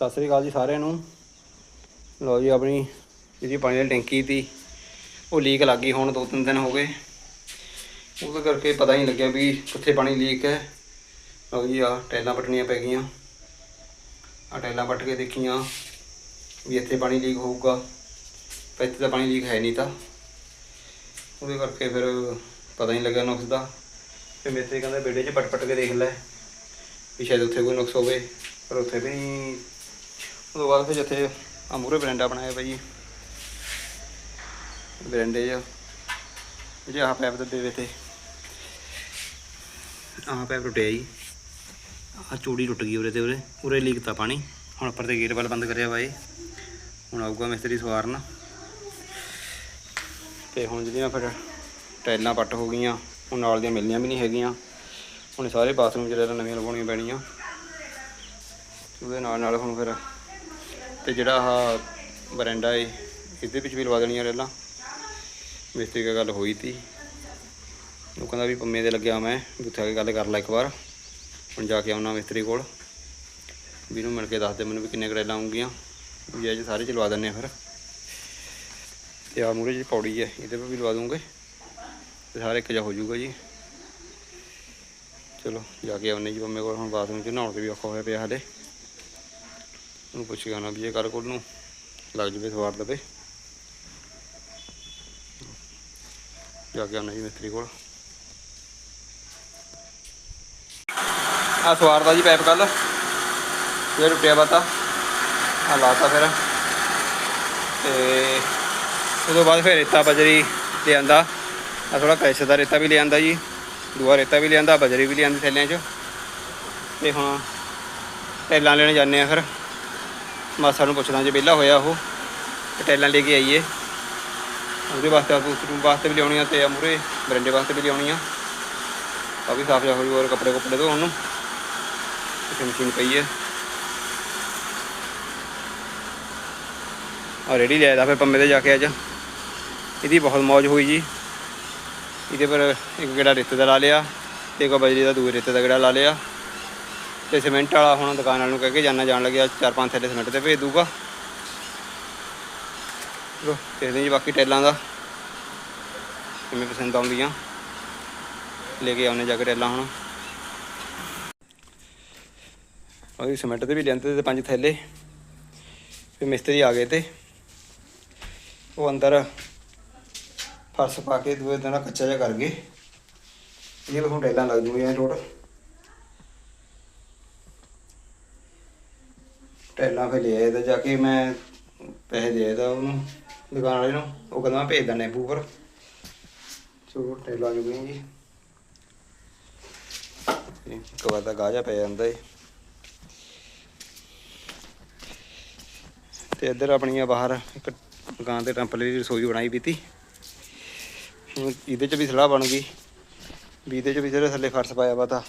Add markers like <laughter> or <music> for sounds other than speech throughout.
ਸਤਿ ਸ੍ਰੀ ਅਕਾਲ ਜੀ ਸਾਰਿਆਂ ਨੂੰ। ਲਓ ਜੀ, ਆਪਣੀ ਜਿਹੜੀ ਪਾਣੀ ਦੀ ਟੈਂਕੀ ਸੀ ਉਹ ਲੀਕ ਲੱਗ ਗਈ, ਹੁਣ ਦੋ ਤਿੰਨ ਦਿਨ ਹੋ ਗਏ। ਉਹਦੇ ਕਰਕੇ ਪਤਾ ਹੀ ਨਹੀਂ ਲੱਗਿਆ ਵੀ ਕਿੱਥੇ ਪਾਣੀ ਲੀਕ ਹੈ। ਲਓ ਜੀ ਆ ਟੈਲਾਂ ਪਟਣੀਆਂ ਪੈ ਗਈਆਂ। ਆ ਟੈਲਾਂ ਪੱਟ ਕੇ ਦੇਖੀਆਂ ਵੀ ਇੱਥੇ ਪਾਣੀ ਲੀਕ ਹੋਊਗਾ। ਪਰ ਇੱਥੇ ਤਾਂ ਪਾਣੀ ਲੀਕ ਹੈ ਨਹੀਂ ਤਾਂ। ਉਹਦੇ ਕਰਕੇ ਫਿਰ ਪਤਾ ਨਹੀਂ ਲੱਗਿਆ ਨੁਕਸ ਦਾ। ਤੇ ਮੇਰੇ ਤੇ ਕਹਿੰਦਾ ਬੇੜੇ 'ਚ ਪਟ ਪਟ ਕੇ ਦੇਖ ਲੈ ਵੀ ਸ਼ਾਇਦ ਉੱਥੇ ਕੋਈ ਨੁਕਸ ਹੋਵੇ, ਪਰ ਉੱਥੇ ਵੀ ਨਹੀਂ ਤੋਂ ਬਾਅਦ ਫਿਰ ਜਿੱਥੇ ਆ ਮੂਰੇ ਬਰੰਡਾ ਬਣਾਇਆ ਭਾਈ ਬਰੈਂਡੇ 'ਚ। ਜੇ ਆਹ ਪੈਪ ਦੱਬੇ ਵੇ ਤੇ। ਆਹ ਪੈਪ ਟੁੱਟਿਆ ਜੀ। ਆਹ ਚੂੜੀ ਟੁੱਟ ਗਈ ਉਰੇ ਤੇ ਉਰੇ। ਉਰੇ ਲੀਕ ਤਾਂ ਪਾਣੀ। ਹੁਣ ਉੱਪਰ ਤੇ ਗੇਟ ਵੱਲ ਬੰਦ ਕਰਿਆ ਵਾ ਇਹ। ਹੁਣ ਆਊਗਾ ਮਿਸਤਰੀ ਸਵਾਰਨ। ਤੇ ਹੁਣ ਜਿਹੜੀਆਂ ਫਿਰ ਟਾਈਲਾਂ ਪੱਟ ਹੋ ਗਈਆਂ, ਹੁਣ ਨਾਲ ਦੀਆਂ ਮਿਲਣੀਆਂ ਵੀ ਨਹੀਂ ਹੈਗੀਆਂ। ਹੁਣ ਸਾਰੇ ਬਾਥਰੂਮ ਜਿਹੜੇ ਨਵੀਆਂ ਲਵਾਉਣੀਆਂ ਪੈਣੀਆਂ। ਉਹਦੇ ਨਾਲ ਨਾਲ ਹੁਣ ਫਿਰ ਤੇ ਜਿਹੜਾ ਆਹ ਬਰੈਂਡਾ ਏ, ਇਹਦੇ ਵਿੱਚ ਵੀ ਲਵਾ ਦੇਣੀਆਂ ਰੇਲਾਂ। ਮਿਸਤਰੀ ਨਾਲ ਗੱਲ ਹੋਈ ਤੀ। ਉਹ ਕਹਿੰਦਾ ਵੀ ਪੰਮੇ ਦੇ ਲੱਗਿਆ ਮੈਂ, ਉੱਥੇ ਆ ਕੇ ਗੱਲ ਕਰ ਲੈ ਇੱਕ ਵਾਰ। ਹੁਣ ਜਾ ਕੇ ਆਉਣਾ ਮਿਸਤਰੀ ਕੋਲ। ਵੀ ਨੂੰ ਮਿਲ ਕੇ ਦੱਸ ਦੇ ਮੈਨੂੰ ਵੀ ਕਿੰਨੇ ਕਰੇਲਾਂ ਆਉਂਗੀਆਂ ਵੀ ਅੱਜ ਸਾਰੇ ਚਲਵਾ ਦਿੰਨੇ ਆ ਫਿਰ। ਤੇ ਆ ਮੂਰੇ ਜੀ ਪੌੜੀ ਹੈ ਇਹਦੇ 'ਤੇ ਵੀ ਲਵਾ ਦੂੰਗੇ ਤੇ ਸਾਰੇ ਇੱਕ ਜਿਹਾ ਹੋ ਜਾਊਗਾ ਜੀ। ਚਲੋ, ਜਾ ਕੇ ਆਉਨੇ ਜੀ ਪੰਮੇ ਕੋਲ। ਹੁਣ ਬਾਥਰੂਮ 'ਚ ਨਹਾਉਣ ਤੇ ਵੀ ਔਖਾ ਹੋਇਆ ਪਿਆ ਹਲੇ। ਉਹਨੂੰ ਪੁੱਛ ਕੇ ਆਉਣਾ ਵੀ ਇਹ ਕਰ ਕੋਲ ਨੂੰ। ਲੱਗ ਜਵੇ ਸਵਾਰ ਦਵੇ ਜਾ ਕੇ ਆਉਣਾ ਜੀ ਮਿਸਤਰੀ ਕੋਲ। ਆ ਸਵਾਰ ਦਾ ਜੀ ਪਾਈਪ ਕੱਲ। ਇਹ ਟੁੱਟਿਆ ਬਾਤਾ। ਆ ਲਾਤਾ ਫਿਰ। ਤੇ ਤੋਂ ਬਾਅਦ ਫਿਰ ਰੇਤਾ ਬਜਰੀ ਲਿਆਂਦਾ। ਆ ਥੋੜਾ ਕੈਸੇ ਦਾ ਰੇਤਾ ਵੀ ਲਿਆਂਦਾ ਜੀ। ਦੂਆ ਰੇਤਾ ਵੀ ਲਿਆਂਦਾ, ਬਜਰੀ ਵੀ ਲਿਆਂਦੀ ਥੈਲਿਆਂ 'ਚ। ਤੇ ਹੁਣ ਟੈਲਾਂ ਲੈਣ ਜਾਂਦੇ ਆ ਫਿਰ। ਮਾਸਾ ਨੂੰ ਪੁੱਛਦਾ ਜੇ ਵਿਹਲਾ ਹੋਇਆ ਉਹ, ਤੇ ਟੈਲਾਂ ਲੈ ਕੇ ਆਈਏ। ਉਹਦੇ ਵਾਸਤੇ ਬਾਥਰੂਮ ਵਾਸਤੇ ਵੀ ਲਿਆਉਣੀਆਂ ਤੇ ਮੂਰੇ ਬਰੰਡੇ ਵਾਸਤੇ ਵੀ ਲਿਆਉਣੀਆਂ ਆ। ਵੀ ਸਾਫ਼ ਜਾ ਹੋ ਜੂ ਔਰ ਕੱਪੜੇ ਕੁੱਪੜੇ ਧੋਣ ਨੂੰ। ਇੱਥੇ ਮਸ਼ੀਨ ਪਈ ਹੈ ਆ ਰੇੜੀ ਲਿਆਇਆ ਦਾ ਫਿਰ ਪੰਮੇ ਤੇ ਜਾ ਕੇ ਅੱਜ। ਇਹਦੀ ਬਹੁਤ ਮौज ਹੋਈ ਜੀ। ਇਹਦੇ ਪਰ ਇੱਕ ਗੇੜਾ ਰੇਤੇ ਦਾ ਲਾ ਲਿਆ ਤੇ ਇੱਕ ਬਜਰੀ ਦਾ ਦੂਏ ਰੇਤੇ ਦਾ ਗੇੜਾ ਲਾ ਲਿਆ। ਤੇ ਸਿਮੈਂਟ ਵਾਲਾ ਹੁਣ ਦੁਕਾਨ ਵਾਲ ਨੂੰ ਕਹਿ ਕੇ ਜਾਣਾ ਜਾਣ ਲੱਗਿਆ ਚਾਰ ਪੰਜ ਥੈਲੇ ਸਿਮੈਂਟ ਤੇ ਭੇਜ ਦੂਗਾ ਚਲੋ ਦੇਖਦੇ ਜੀ ਬਾਕੀ ਟੈਲਾਂ ਦਾ, ਕਿਵੇਂ ਪਸੰਦ ਆਉਂਦੀਆਂ। ਲੈ ਕੇ ਆਉਣੇ ਜਾ ਕੇ ਟੈਲਾਂ ਹੁਣ। ਉਹਦੀ ਸਿਮੈਂਟ ਤੇ ਵੀ ਲੈਂਦੇ ਤੇ ਪੰਜ ਥੈਲੇ। ਫਿਰ ਮਿਸਤਰੀ ਆ ਗਏ ਤੇ। ਉਹ ਅੰਦਰ ਫਰਸ਼ ਪਾ ਕੇ ਦੂਏ ਦਿਨ ਕੱਚਾ ਜਿਹਾ ਕਰ ਗਏ। ਇਹ ਹੁਣ ਟੈਲਾਂ ਲੱਗ ਜੂਗੀਆਂ ਟੋਟਲ ਟੈਲਾਂ ਫਿਰ ਲੈ ਆਇਆ ਜਾ ਕੇ ਮੈਂ ਪੈਸੇ ਦੇ ਆਇਆ ਉਹਨੂੰ, ਦੁਕਾਨ ਵਾਲੇ ਨੂੰ। ਉਹ ਕਹਿੰਦਾ ਮੈਂ ਭੇਜ ਦਿੰਦਾ ਨੇਪੂ ਪਰ। ਚਲੋ ਟੈਲਾਂ ਜੂ ਗਈਆਂ ਜੀ। ਇੱਕ ਵਾਰ ਤਾਂ ਗਾਜਾ ਪੈ ਜਾਂਦਾ ਏ। ਤੇ ਇੱਧਰ ਆਪਣੀਆਂ ਬਾਹਰ ਇੱਕ ਦੁਕਾਨ ਤੇ ਟੈਂਪਲੇਰੀ ਰਸੋਈ ਬਣਾਈ ਪੀਤੀ ਇਹਦੇ ਚ ਵੀ ਸਲਾਹ ਬਣ ਗਈ। ਵੀ ਇਹਦੇ ਚ ਵੀ ਜਿਹੜੇ ਥੱਲੇ ਫਰਸ਼ ਪਾਇਆ ਵਾ ਤਾਂ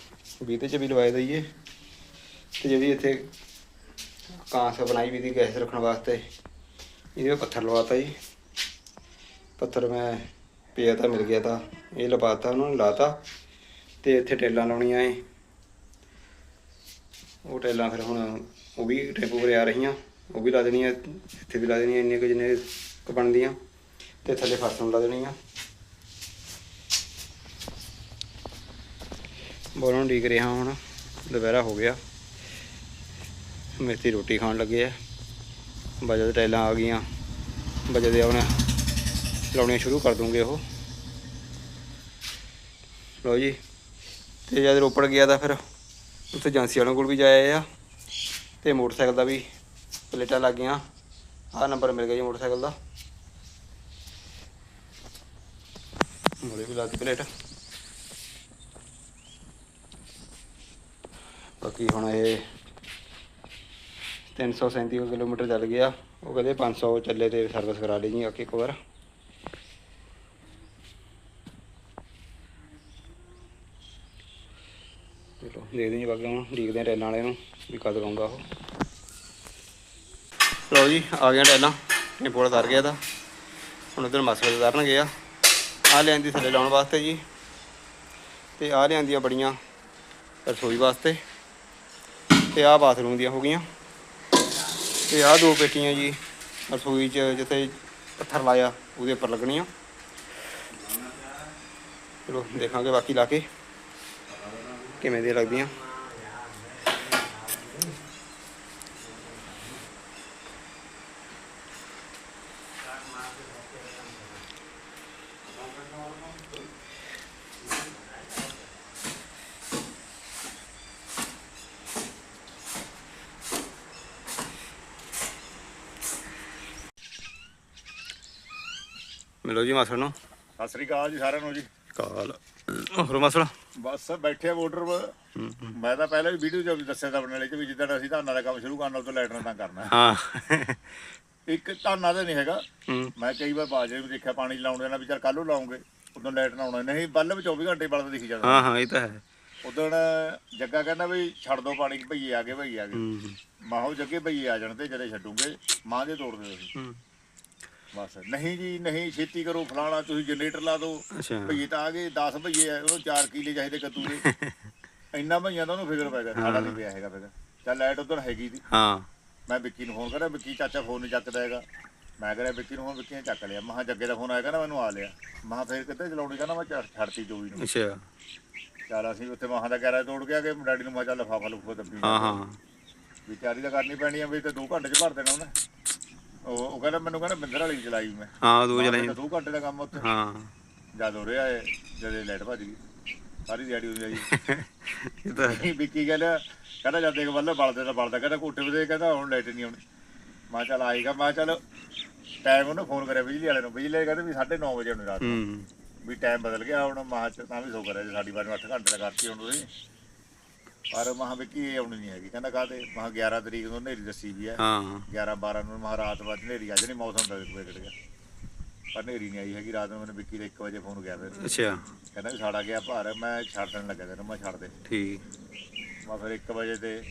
ਵੀ ਇਹਦੇ ਚ ਵੀ ਲਵਾਏ ਦਈਏ। ਤੇ ਜਿਹੜੀ ਇੱਥੇ ਕਾਂਸ ਬਣਾਈ ਵੀ ਦੀ ਗੈਸ ਰੱਖਣ ਵਾਸਤੇ। ਇਹਦੇ ਵਿੱਚ ਪੱਥਰ ਲਵਾਤਾ ਜੀ। ਪੱਥਰ ਮੈਂ ਪਿਆ ਤਾਂ ਮਿਲ ਗਿਆ ਤਾਂ, ਇਹ ਲਵਾਤਾ, ਉਹਨਾਂ ਨੂੰ ਲਾਤਾ ਤੇ ਇੱਥੇ ਟੇਲਾਂ ਲਾਉਣੀਆਂ ਏ ਉਹ ਟੇਲਾਂ ਫਿਰ ਹੁਣ ਉਹ ਵੀ ਟੈਂਪੂ ਪਰ ਆ ਰਹੀਆਂ, ਉਹ ਵੀ ਲਾ ਦੇਣੀਆਂ, ਇੱਥੇ ਵੀ ਲਾ ਦੇਣੀਆਂ ਇੰਨੇ ਕੁ ਜਿੰਨੇ ਕੁ ਬਣਦੀਆਂ ਤੇ ਥੱਲੇ ਫਰਸ਼ ਨੂੰ ਲਾ ਦੇਣੀਆਂ। ਬੋਲੋਂ ਡੀਕ ਰਿਹਾ ਹੁਣ, ਦੁਪਹਿਰਾ ਹੋ ਗਿਆ। ਮੇਰੀ ਰੋਟੀ ਖਾਣ ਲੱਗੇ ਆ। ਬਜਾ ਦੇ ਟੈਲਾਂ ਆ ਗਈਆਂ। ਬਜਾ ਦੇ ਹੁਣ ਲਾਉਣੀਆਂ ਸ਼ੁਰੂ ਕਰ ਦੂੰਗੇ ਉਹ। ਲਓ ਜੀ, ਤੇ ਜਦ ਰੋਪੜ ਗਿਆ ਤਾਂ ਫਿਰ ਉੱਥੇ ਏਜੰਸੀ ਵਾਲਿਆਂ ਕੋਲ ਵੀ ਜਾਇਆ ਆ। ਤੇ ਮੋਟਰਸਾਈਕਲ ਦਾ ਵੀ ਪਲੇਟਾਂ ਲੱਗ ਗਈਆਂ। ਆਹ ਨੰਬਰ ਮਿਲ ਗਿਆ ਜੀ ਮੋਟਰਸਾਈਕਲ ਦਾ। ਮੋੜੇ ਵੀ ਲੱਗ ਪਲੇਟ। ਬਾਕੀ ਹੁਣ ਇਹ 337 ਕਿਲੋਮੀਟਰ ਚੱਲ ਗਿਆ। ਉਹ ਕਹਿੰਦੇ 500 ਚੱਲੇ ਤੇ ਸਰਵਿਸ ਕਰਾ ਲਈ ਜੀ ਇੱਕ ਵਾਰ। ਚਲੋ ਦੇਖਦੇ ਜੀ ਬਾਕੀ ਹੁਣ ਡੀਕਦੇ ਆ ਟੈਲਾਂ ਵਾਲੇ ਨੂੰ ਵੀ ਕਦ ਆਉਂਦਾ ਉਹ। ਲਓ ਜੀ, ਆ ਗਿਆ ਟੈਲਾਂ ਇਹ ਪੁਲ ਗਿਆ ਤਾਂ। ਹੁਣ ਉਧਰ ਮਸਲੇ ਉਤਰਨ ਗਿਆ ਆ। ਲਿਆਂਦੀ ਥੱਲੇ ਲਾਉਣ ਵਾਸਤੇ ਜੀ। ਤੇ ਆ ਲਿਆਂਦੀਆਂ ਬੜੀਆਂ ਰਸੋਈ ਵਾਸਤੇ। ਤੇ ਆ ਬਾਥਰੂਮ ਦੀਆਂ ਹੋ ਗਈਆਂ। ਤੇ ਆਹ ਦੋ ਪੇਟੀਆਂ ਜੀ, ਰਸੋਈ 'ਚ ਜਿੱਥੇ ਪੱਥਰ ਲਾਇਆ, ਉਹਦੇ ਉੱਪਰ ਲੱਗਣੀਆਂ ਚਲੋ, ਦੇਖਾਂਗੇ ਬਾਕੀ ਲਾ ਕੇ ਕਿਵੇਂ ਦੇ ਲੱਗਦੀਆਂ। ਮਿਲੋ ਜੀ ਮਾਸੜ ਨੂੰ। ਸਤਿ ਸ੍ਰੀ ਅਕਾਲ ਜੀ ਸਾਰਿਆਂ ਨੂੰ ਜੀ। ਕਾਲ। ਹੋਰ ਮਾਸੜ? ਬਸ ਬੈਠੇ ਆ ਬਾਰਡਰ 'ਤੇ ਮੈਂ ਤਾਂ ਪਹਿਲਾਂ ਵੀ ਵੀਡੀਓ 'ਚ ਵੀ ਦੱਸਿਆ ਤਾਂ ਆਪਣੇ 'ਚ ਵੀ ਜਿੱਦਣ ਅਸੀਂ ਧਾਨਾਂ ਦਾ ਕੰਮ ਸ਼ੁਰੂ ਕਰਨਾ ਤੋਂ ਲੈਟਰਾਂ ਤਾਂ ਕਰਨਾ। ਹਾਂ। ਇੱਕ ਧਾਨਾਂ ਦਾ ਨਹੀਂ ਹੈਗਾ। ਮੈਂ ਕਈ ਵਾਰ ਬਾਜਰੇ ਵੀ ਦੇਖਿਆ ਪਾਣੀ ਲਾਉਣ ਦੇਣਾ ਵੀ ਚੱਲ ਕੱਲ ਨੂੰ ਲਾਉਂਗੇ। ਉਦੋਂ ਲੈਟ ਨਾ ਆਉਣਾ। ਨਹੀਂ ਬੱਲਬ 24 ਘੰਟੇ ਬਲਦਾ ਦਿਖੀ ਜਾਂਦਾ। ਹਾਂ ਹਾਂ ਇਹ ਤਾਂ ਹੈ। ਉਦੋਂ ਜੱਗਾ ਕਹਿੰਦਾ ਵੀ ਛੱਡ ਦੋ ਪਾਣੀ ਭਈਏ ਆ ਗਏ ਭਈਏ ਆ ਗਏ। ਮਾਹੋ ਜੱਗੇ ਭਈਏ ਆ ਜਾਣ ਤੇ ਜਦੇ ਛੱਡੂਗੇ ਮਾਂ ਦੇ ਤੋੜ ਦਿਓ ਤੁਸੀਂ। ਬਸ। ਨਹੀਂ ਜੀ ਨਹੀਂ ਛੇਤੀ ਕਰੋ ਫਲਾਣਾ ਤੁਸੀਂ ਜਨਰੇਟਰ ਲਾ ਦਿਓ। ਅੱਛਾ। ਭਈਏ ਤਾਂ ਆ ਗਏ 10 ਭਈਏ ਆ ਉਹਨੂੰ 4 ਕਿਲੇ ਚਾਹੀਦੇ ਕੱਦੂ ਦੇ। <laughs> ਇੰਨਾ ਭਈਆਂ ਦਾ ਉਹਨੂੰ ਫਿਕਰ ਪੈ ਗਿਆ ਸਾਡਾ ਨਹੀਂ ਪਿਆ ਹੈਗਾ ਫਿਕਰ। ਚੱਲ ਲਾਈਟ ਉਧਰ ਹੈਗੀ ਦੀ ਹਾਂ। ਮੈਂ ਵਿੱਕੀ ਨੂੰ ਫੋਨ ਕਰਿਆ ਵਿੱਕੀ ਚਾਚਾ ਫੋਨ ਨਹੀਂ ਚੱਕਦਾ ਹੈਗਾ। ਮੈਂ ਕਰਿਆ ਵਿੱਕੀ ਨੂੰ ਫੋਨ ਵਿੱਕੀ ਨੇ ਚੱਕ ਲਿਆ। ਮਹਾ ਜੱਗੇ ਦਾ ਫੋਨ ਆਇਆ ਕਹਿੰਦਾ ਮੈਨੂੰ ਆ ਲਿਆ। ਮਹਾ ਫੇਰ ਕਿੱਥੇ ਚਲਾਉਣੀ? ਕਹਿੰਦਾ ਮੈਂ ਛੱਡ- ਛੱਡਤੀ ਚੋਈ ਨੂੰ। ਅੱਛਾ। ਚੱਲ ਅਸੀਂ ਉੱਥੇ ਮਹਾ ਦਾ ਗੈਰਾ ਤੋੜ ਗਿਆ ਕਿ ਡੈਡੀ ਨੂੰ ਮੈਂ ਚੱਲ ਲਫਾਫਾ ਲੁਫਾ ਦੱਬੀ ਹਾਂ ਹਾਂ। ਵਿਚਾਰੀ ਤਾਂ ਕਰਨੀ ਪੈਣੀ ਆ ਵੀ ਤੇ 2 ਘੰਟੇ ਚ ਭਰ ਦੇਣਾ ਉਹਨੇ। ਉਹ ਉਹ ਕਹਿੰਦਾ ਮੈਨੂੰ ਕਹਿੰਦਾ ਬਿੰਦਰ ਵਾਲੀ ਚਲਾਈ ਮੈਂ। ਹਾਂ ਦੋ ਜਣੇ 2 ਘੰਟੇ ਦਾ ਕੰਮ ਉੱਥੇ। ਹਾਂ। ਜਦ ਹੋ ਰਿਹਾ ਹੈ ਜਦੇ ਲਾਈਟ ਭੱਜ ਗਈ ਸਾਰੀ ਦਿਹਾੜੀ ਹੋ ਜਾਈ <laughs> ਇਹ ਤਾਂ ਵਿੱਕੀ ਕਹਿੰਦਾ ਕਹਿੰਦਾ ਜਦ ਦੇਖ ਬੱਲੇ ਬਲਦੇ ਤਾਂ ਬਲਦਾ ਕਹਿੰਦਾ ਘੋਟੇ ਵਦੇ ਕਹਿੰਦਾ ਹੁਣ ਲਾਈਟ ਨਹੀਂ ਆਉਣੀ। ਮੈਂ ਚੱਲ ਆਏਗਾ ਮੈਂ ਚੱਲ ਟਾਈਮ ਉਹਨੇ ਫੋਨ ਕਰਿਆ ਬਿਜਲੀ ਵਾਲੇ ਨੂੰ। ਬਿਜਲੀ ਵਾਲੇ ਕਹਿੰਦੇ ਵੀ 9:30 ਵਜੇ ਆਉਣੀ ਰਾਤ ਨੂੰ। ਵੀ ਟਾਈਮ ਬਦਲ ਗਿਆ ਹੁਣ ਮਾਹ ਚ ਤਾਂ ਵੀ ਸੋ ਕਰਿਆ ਜੀ ਸਾਡੀ ਬਾਰ ਨੂੰ 8 ਘੰਟੇ ਦਾ ਕਰਤੀ ਹੁਣ ਤੁਸੀਂ। ਪਰ ਮਹਾ ਵਿੱਕੀ ਇਹ ਆਉਣੀ ਨਹੀਂ ਹੈਗੀ। ਕਹਿੰਦਾ ਕਾਹਤੇ ਮਹਾ 11 ਤਰੀਕ ਨੂੰ ਹਨੇਰੀ ਦੱਸੀ ਵੀ ਹੈ। ਹਾਂ। 11 12 ਨੂੰ ਮਹਾ ਰਾਤ ਬਾਅਦ ਹਨੇਰੀ ਅੱਜ ਨਹੀਂ ਮੌਸਮ ਦਾ ਵਿਗੜ ਗਿਆ। ਪਰ ਹਨੇਰੀ ਨਹੀਂ ਆਈ ਹੈਗੀ ਰਾਤ ਨੂੰ ਮੈਨੂੰ ਵਿੱਕੀ ਦੇ 1 ਵਜੇ ਫੋਨ ਗਿਆ ਫਿਰ। ਅੱਛਾ। ਕਹਿੰਦਾ ਵੀ ਸਾੜਾ ਗਿਆ ਭਾਰ ਮੈਂ ਛੱਡ ਦੇਣ ਲੱਗਾ ਤੈਨੂੰ ਮੈਂ ਛੱਡ ਦੇ। ਠੀਕ। ਮੈਂ ਫਿਰ 1 ਵਜੇ ਤੇ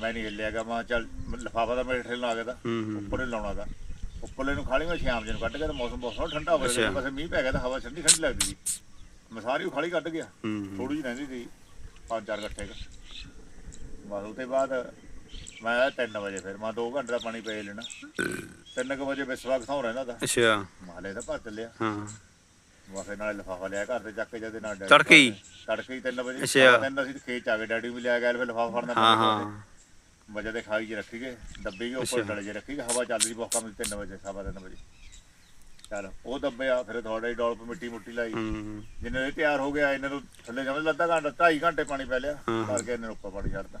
ਮੈਂ ਨਹੀਂ ਹਿੱਲਿਆਗਾ ਮੈਂ ਚੱਲ ਲਫਾਫਾ ਤਾਂ ਮੇਰੇ ਠੇਲ ਆ ਗਿਆ ਹੂੰ ਉੱਪਰ ਹੀ ਲਾਉਣਾ ਦਾ ਉੱਪਰਲੇ ਨੂੰ ਖਾਲੀ ਮੈਂ ਸ਼ਾਮ ਜੇ ਨੂੰ ਕੱਢ ਗਿਆ ਤਾਂ ਮੌਸਮ ਬਹੁਤ ਠੰਡਾ ਹੋ ਗਿਆ। ਬਸ ਮੀਂਹ ਪੈ ਗਿਆ ਤਾਂ ਹਵਾ ਠੰਡੀ ਠੰਡੀ ਲੱਗਦੀ ਸੀ। ਮੈਂ ਸਾਰੀ ਉਹ ਖਾਲੀ ਕੱਢ ਗਿਆ। ਥੋੜੀ ਜਿਹੀ ਰਹਿੰਦੀ ਸੀ ਪੰਜ ਚਾਰ ਕੁ। ਬਸ ਉਹ ਤੋਂ ਬਾਅਦ ਮੈਂ ਆਇਆ 3 ਵਜੇ ਫਿਰ ਮੈਂ 2 ਘੰਟੇ ਦਾ ਪਾਣੀ ਪੈ ਲੈਣਾ। 3 ਕੁ ਵਜੇ ਵਿਸਵਾ ਕਿਥੋਂ ਰਹਿੰਦਾ ਤਾਂ? ਅੱਛਾ। ਮਾਲੇ ਦਾ ਭਰ ਚੱਲਿਆ ਹਾਂ। ਫਿਰ ਨਾਲੇ ਲਫਾਫਾ ਲਿਆ ਘਰ ਤੇ ਚੱਕ ਕੇ ਜਦੇ ਨਾਲ ਤੜਕੇ ਹੀ? ਤੜਕੇ ਹੀ 3 ਵਜੇ। ਅੱਛਾ। ਤਿੰਨ ਅਸੀਂ ਖੇਤ ਆ ਗਏ ਡੈਡੀ ਵੀ ਲਿਆ ਗਿਆ ਫਿਰ ਲਫਾਫਾ ਫੜਨਾ ਹਾਂ ਹਾਂ। ਵਜੇ ਦੇ ਖਾਈ ਚ ਰੱਖੀ ਗਏ ਡੱਬੇ ਵੀ ਉੱਪਰ। ਡਲੇ ਜੇ ਰੱਖੀ ਗਏ ਹਵਾ ਚੱਲਦੀ ਬਹੁਤ ਕੰਮ 3 ਵਜੇ ਸਵਾ 3 ਵਜੇ। ਚਲ ਉਹ ਦੱਬੇ ਆ ਫਿਰ ਥੋੜਾ ਡੋਲ ਪੇ ਮਿੱਟੀ ਮੁੱਟੀ ਲਾਈ। ਹੂੰ ਜਿੰਨੇ ਇਹ ਤਿਆਰ ਹੋ ਗਿਆ ਇਹਨਾਂ ਨੂੰ ਥੱਲੇ ਜਮੇ ਲੱਦਾ ਘੰਟਾ 2.5 ਘੰਟੇ ਪਾਣੀ ਪੈ ਲਿਆ ਹਾਂ। ਕਰਕੇ ਇਹਨਾਂ ਨੂੰ ਉੱਪਰ ਪਾਣੀ ਛੱਡਦਾ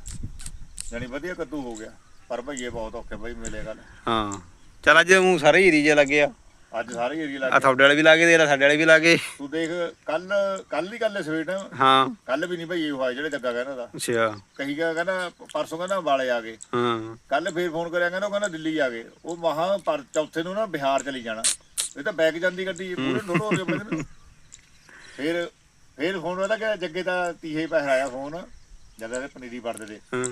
ਯਾਨੀ ਵਧੀਆ ਕੱਦੂ ਹੋ ਗਿਆ ਪਰ ਭਈਏ ਬਹੁਤ ਔਖੇ ਬਈ ਮਿਲੇ ਗੱਲ। ਹਾਂ। ਚਲ ਅੱਜ ਉਹ ਸਾਰੇ ਏਰੀਆ ਜਿਹਾ ਲੱਗੇ ਆ। ਅੱਜ ਸਾਰੇ ਏਰੀਆ ਲੱਗ। ਆ ਤੁਹਾਡੇ ਵਾਲੇ ਵੀ ਲਾਗੇ ਦੇ ਸਾਡੇ ਵਾਲੇ ਵੀ ਲਾਗੇ। ਤੂੰ ਦੇਖ ਕੱਲ ਕੱਲ ਦੀ ਗੱਲ ਹੈ ਸਵੇਟ ਹਾਂ। ਕੱਲ ਵੀ ਨਹੀਂ ਭਈਏ ਹੋਇਆ ਜਿਹੜੇ ਜੱਗਾ ਕਹਿੰਦਾ ਦਾ। ਅੱਛਾ। ਕਹੀ ਗਿਆ ਕਹਿੰਦਾ ਪਰਸੋਂ ਕਹਿੰਦਾ ਵਾਲੇ ਆ ਗਏ। ਹਾਂ। ਕੱਲ ਫੇਰ ਫੋਨ ਕਰਿਆ ਕਹਿੰਦਾ ਉਹ ਕਹਿੰਦਾ ਦਿੱਲੀ ਆ ਗਏ। ਉਹ ਮਹਾ ਪਰ ਚੌਥੇ ਨੂੰ ਨਾ ਬਿਹਾਰ ਚਲੀ ਜਾਣਾ। ਇਹ ਤਾਂ ਬੈਗ ਜਾਂਦੀ ਗੱਡੀ ਪੂਰੇ ਨੋਟ ਹੋ ਗਏ ਬੰਦੇ ਨੂੰ ਫੇਰ ਫੇਰ ਫੋਨ ਉਹਦਾ ਕਿ ਜੱਗੇ ਦਾ ਤੀਹੇ ਪੈਸੇ ਆਇਆ ਫੋਨ ਜਦੋਂ ਇਹ ਪਨੀਰੀ ਵੜਦੇ ਹਾਂ।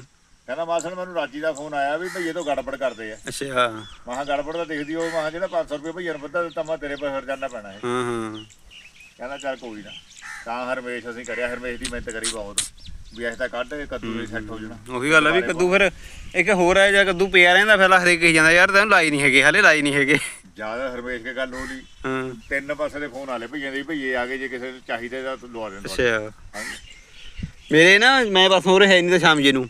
ਕਹਿੰਦਾ ਮਾਸੜ ਮੈਨੂੰ ਰਾਜੀ ਦਾ ਫੋਨ ਆਇਆ ਵੀ ਭਈਏ ਤੋਂ ਗੜਬੜ ਕਰਦੇ ਆ। ਅੱਛਾ। ਮਹਾ ਗੜਬੜ ਦਾ ਦੇਖਦੀ ਉਹ ਮਹਾ ਜਿਹੜਾ 500 ਰੁਪਏ ਭਈਆ ਨੂੰ ਵੱਧਾ ਦਿੱਤਾ ਮੈਂ ਤੇਰੇ ਪੈਸੇ ਫਿਰ ਜਾਣਾ ਪੈਣਾ ਹੈ ਹਾਂ ਹਾਂ। ਕਹਿੰਦਾ ਚੱਲ ਕੋਈ ਨਾ। ਤਾਂ ਹਰਮੇਸ਼ ਅਸੀਂ ਕਰਿਆ ਹਰਮੇਸ਼ ਦੀ ਮਿਹਨਤ ਕਰੀ ਬਹੁਤ। ਵੀ ਐਸਾ ਤਾਂ ਕੱਢ ਕੇ ਕੱਦੂ ਦੇ ਸੈੱਟ ਹੋ ਜਾਣਾ। ਉਹੀ ਗੱਲ ਆ ਵੀ ਕੱਦੂ ਫਿਰ ਇੱਕ ਹੋਰ ਹੈ ਜਾਂ ਕੱਦੂ ਪਿਆ ਰਹਿੰਦਾ ਫਿਰ ਹਰੇਕ ਕਹੀ ਜਾਂਦਾ ਯਾਰ ਤੈਨੂੰ ਲਾਈ ਨਹੀਂ ਹੈਗੇ ਹਲੇ ਲਾਈ ਨਹੀਂ ਹੈਗੇ। ਜ਼ਿਆਦਾ ਹਰਮੇਸ਼ ਕੇ ਗੱਲ ਹੋ ਲਈ ਹਾਂ। ਤਿੰਨ ਪਾਸੇ ਦੇ ਫੋਨ ਆਲੇ ਭਈਆਂ ਦੇ ਭਈਏ ਆ ਗਏ ਜੇ ਕਿਸੇ ਨੂੰ ਚਾਹੀਦੇ ਤਾਂ ਤੂੰ ਲਵਾ ਦੇਣਾ ਅੱਛਾ। ਮੇਰੇ ਨਾ ਮੈਂ ਪਰਸੋਂ ਉਰੇ ਹੈ ਨਹੀਂ ਤਾਂ ਸ਼ਾਮ ਜੇ ਨੂੰ।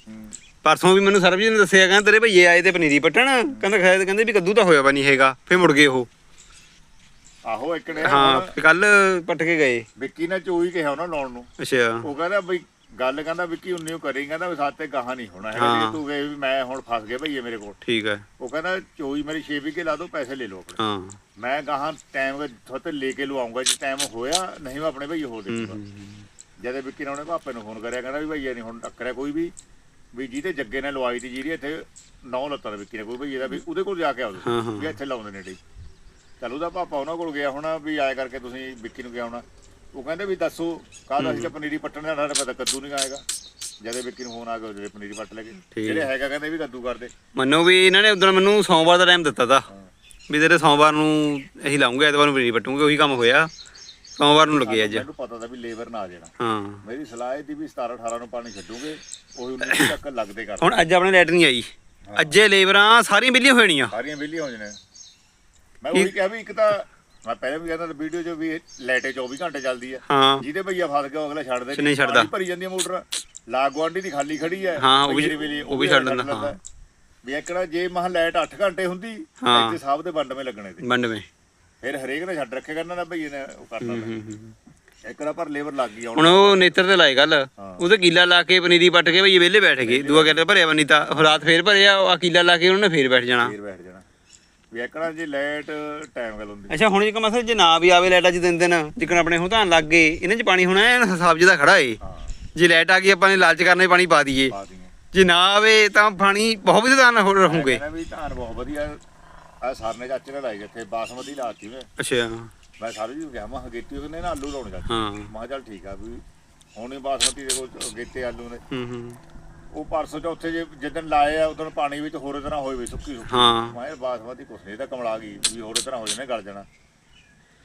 ਪਰਸੋਂ ਵੀ ਮੈਨੂੰ ਸਰਬਜੀਤ ਨੇ ਦੱਸਿਆ ਕਹਿੰਦਾ ਤੇਰੇ ਭਈਏ ਆਏ ਤੇ ਪਨੀਰੀ ਪੱਟਣ। ਕਹਿੰਦਾ ਖੈਰ ਕਹਿੰਦੇ ਵੀ ਕੱਦੂ ਤਾਂ ਹੋਇਆ ਵਾ ਨਹੀਂ ਹੈਗਾ ਫਿਰ ਮੁੜ ਗਏ ਉਹ। ਆਹੋ ਇੱਕ ਨੇ ਹਾਂ ਕੱਲ ਪੱਟ ਕੇ ਗਏ। ਵਿੱਕੀ ਨੇ ਚੋਈ ਕਿਹਾ ਉਹਨਾਂ ਲਾਉਣ ਨੂੰ। ਅੱਛਾ। ਉਹ ਕਹਿੰਦਾ ਬਈ ਗੱਲ ਕਹਿੰਦਾ ਵਿੱਕੀ ਉਨੀ ਉਹ ਕਰੀ ਕਹਿੰਦਾ ਵੀ ਸਾਤੇ ਗਾਹਾਂ ਨਹੀਂ ਹੋਣਾ ਹੈਗਾ ਹਾਂ। ਜੇ ਤੂੰ ਕਹੇ ਵੀ ਮੈਂ ਹੁਣ ਫਸ ਗਿਆ ਭਈਏ ਮੇਰੇ ਕੋਲ। ਠੀਕ ਹੈ। ਉਹ ਕਹਿੰਦਾ ਚੋਈ ਮੇਰੀ 6 ਵਿਕੇ ਲਾ ਦੋ ਪੈਸੇ ਲੈ ਲਓ ਆਪਣੇ। ਹਾਂ। ਮੈਂ ਗਾਹਾਂ ਟਾਈਮ ਥੋਤੇ ਲੈ ਕੇ ਲਵਾਉਂਗਾ ਜੇ ਟਾਈਮ ਹੋਇਆ ਨਹੀਂ ਮੈਂ ਆਪਣੇ ਭਈਏ ਹੋ ਦੇਊਗਾ ਜਦੇ ਵਿੱਕੀ ਨੇ ਉਹਨੇ ਭਾਪੇ ਨੂੰ ਫੋਨ ਕਰਿਆ ਕਹਿੰਦਾ ਵੀ ਭਈਏ ਨਹੀਂ ਹੁਣ ਟੱਕਰਿਆ ਕੋਈ ਵੀ ਵੀ ਜਿਹਦੇ ਜੱਗੇ ਨੇ ਲਵਾਈ ਤੀ ਜਿਹੜੀ ਇੱਥੇ ਨੌ ਲੱਤਾਂ ਦੇ ਵਿੱਕੀ ਨੇ ਕੋਈ ਭਈਏ ਦਾ ਵੀ ਉਹਦੇ ਕੋਲ ਜਾ ਕੇ ਆਓ। ਵੀ ਇੱਥੇ ਲਾਉਂਦੇ ਨੇ ਡੀ ਚਲ ਉਹਦਾ ਪਾਪਾ ਉਹਨਾਂ ਕੋਲ ਗਿਆ ਹੋਣਾ ਵੀ ਆਇਆ ਕਰਕੇ ਤੁਸੀਂ ਵਿੱਕੀ ਨੂੰ ਗਿਆ ਹੋਣਾ। ਉਹ ਕਹਿੰਦੇ ਵੀ ਦੱਸੋ ਕਾਹਦਾ ਅਸੀਂ ਤਾਂ ਪਨੀਰੀ ਪੱਟਣ ਦਾ ਨਾ ਪਤਾ ਕੱਦੂ ਨਹੀਂ ਆਏਗਾ ਜਦੇ ਵਿੱਕੀ ਨੂੰ ਫੋਨ ਆ ਗਿਆ ਜਿਹੜੇ ਪਨੀਰੀ ਪੱਟ ਲਗੇ। ਜਿਹੜੇ ਹੈਗਾ ਕਹਿੰਦੇ ਵੀ ਕੱਦੂ ਕਰਦੇ। ਮੰਨੋ ਵੀ ਇਹਨਾਂ ਨੇ ਉਦੋਂ ਮੈਨੂੰ ਸੋਮਵਾਰ ਦਾ ਟਾਈਮ ਦਿੱਤਾ ਤਾ। ਵੀ ਤੇਰੇ ਸੋਮਵਾਰ ਨੂੰ ਅਸੀਂ ਲਾਉਂਗੇ ਐਤਵਾਰ ਨੂੰ ਪਨੀਰੀ ਪੱਟੂਗੇ ਉਹੀ ਕੰਮ ਹੋਇਆ। ਸੋਮਵਾਰ ਨੂੰ ਲੱਗੇ ਅੱਜ। ਮੈਨੂੰ ਪਤਾ ਤਾਂ ਵੀ ਲੇਬਰ ਨਾ ਆ ਜਾਣਾ। ਹਾਂ। ਮੇਰੀ ਸਲਾਹ ਇਹ ਦੀ ਵੀ 17 18 ਨੂੰ ਪਾਣੀ ਛੱਡੂਗੇ ਉਹ 19 ਤੱਕ ਲੱਗਦੇ ਕਰ ਹੁਣ ਅੱਜ ਆਪਣੇ ਲਾਈਟ ਨਹੀਂ ਆਈ। ਅੱਜੇ ਲੇਬਰਾਂ ਸਾਰੀਆਂ ਬਿੱਲੀਆਂ ਹੋਣੀਆਂ ਸਾਰੀਆਂ ਵਿਹਲੀਆਂ ਹੋ ਜਾਣੇ ਮੈਂ ਉਹੀ ਕਿਹਾ ਵੀ ਇੱਕ ਤਾਂ ਮੈਂ ਪਹਿਲਾਂ ਵੀ ਕਹਿੰਦਾ ਵੀਡੀਓ 'ਚ ਵੀ ਲਾਈਟੇ 24 ਘੰਟੇ ਚੱਲਦੀ ਆ। ਹਾਂ। ਜਿਹਦੇ ਭਈਆ ਫਸ ਗਿਆ ਉਹ ਅਗਲਾ ਛੱਡ ਦੇ। ਨਹੀਂ ਛੱਡਦਾ। ਪਾਣੀ ਭਰੀ ਜਾਂਦੀ ਆ ਮੋਟਰ। ਲਾ ਗੁਆਂਢੀ ਦੀ ਖਾਲੀ ਖੜੀ ਹੈ ਹਾਂ, ਉਹ ਵੀ- ਵੇਲੇ ਉਹ ਵੀ ਛੱਡ ਦਿੰਦਾ, ਹਾਂ। ਵੀ ਇੱਕੜਾ ਜੇ ਮਹ ਲਾਈਟ 8 ਘੰਟੇ ਹੁੰਦੀ ਹਾਂ। ਇੱਥੇ ਸਾਹਿਬ ਦੇ ਵੰਡਵੇਂ ਲੱਗਣੇ ਤੇ ਬੰਡਵੇਂ ਫਿਰ ਹਰੇਕ ਨੇ ਛੱਡ ਰੱਖੇ ਕਰਨਾ ਨਾ ਭਈਏ ਨੇ ਉਹ ਕਰਨਾ ਇੱਕੜਾ ਪਰ ਲੇਬਰ ਲੱਗ ਗਈ ਹੁਣ। ਉਹ ਨੇਤਰ ਤੇ ਲਾਏ ਗੱਲ। ਹਾਂ। ਉਹਦੇ ਕੀਲਾ ਲਾ ਕੇ ਪਨੀਰੀ ਪੱਟ ਕੇ ਭਈ ਵਿਹਲੇ ਬੈਠ ਗਏ। ਦੂਆ ਕਹਿੰਦਾ ਭਰਿਆ ਬਣੀ ਤਾਂ ਰਾਤ ਫੇਰ ਭਰਿਆ ਆ ਕੀਲਾ ਲਾ ਕੇ ਉਹਨਾਂ ਨੇ ਫੇਰ ਬੈਠ ਜਾਣਾ। ਫੇਰ ਬੈਠ ਜਾਣਾ ਵੀ ਇੱਕੜਾ ਜੇ ਲਾਈਟ ਟਾਈਮ ਗੱਲ ਹੁੰਦੀ ਅੱਛਾ ਹੁਣ ਜੇ ਮਸਲ ਜੇ ਨਾ ਵੀ ਆਵੇ ਲਾਈਟ ਅੱਜ ਦਿਨ ਦਿਨ ਜਿੱਕਣ ਆਪਣੇ ਹੁਣ ਧਾਨ ਲੱਗ ਗਏ ਇਹਨਾਂ 'ਚ ਪਾਣੀ ਹੁਣ ਐਨ ਹਿਸਾਬ ਜਿਹਦਾ ਖੜਾ ਏ। ਜੇ ਲਾਈਟ ਆ ਗਈ ਆਪਾਂ ਨੇ ਲਾਲਚ ਕਰਨੇ ਪਾਣੀ ਪਾ ਦਈਏ। ਪਾ ਜੇ ਨਾ ਆਵੇ ਤਾਂ ਪਾਣੀ ਬਹੁਤ ਵਧੀਆ ਧਾਨ ਹੋ ਰਹੂਗੇ। ਕਹਿੰਦਾ ਵੀ ਧਾਨ ਬਹੁਤ ਵਧੀਆ। ਆ ਸਰਨੇ ਚਾਚੇ ਨੇ ਲਾਈ ਜਿੱਥੇ ਬਾਸਮਤੀ ਲਾਤੀ ਮੈਂ। ਅੱਛਾ। ਮੈਂ ਸਾਰੇ ਜੀ ਨੂੰ ਕਿਹਾ ਮੈਂ ਉਹਨੇ ਨਾ ਆਲੂ ਲਾਉਣੇ ਚਾਚੇ ਹਾਂ। ਮੈਂ ਕਿਹਾ ਚੱਲ ਠੀਕ ਆ ਵੀ ਹੁਣ ਹੀ ਬਾਸਮਤੀ ਦੇ ਕੋਲ ਗੇਤੇ ਆਲੂ ਨੇ। ਹੂੰ ਹੂੰ। ਉਹ ਪਰਸੋਂ ਚੌਥੇ ਜੇ ਜਿੱਦਣ ਲਾਏ ਆ ਉਦੋਂ ਪਾਣੀ ਵਿੱਚ ਹੋਰੇ ਤਰ੍ਹਾਂ ਹੋਏ ਵੀ ਸੁੱਕੀ ਸੁੱਕੀ। ਹਾਂ। ਮੈਂ ਕਿਹਾ ਬਾਸਮਤੀ ਕੁਛ ਨਹੀਂ ਤਾਂ ਕਮਲਾ ਗਈ ਵੀ ਹੋਰੇ ਤਰ੍ਹਾਂ ਹੋ ਜਾਣੇ ਗਲ ਜਾਣਾ।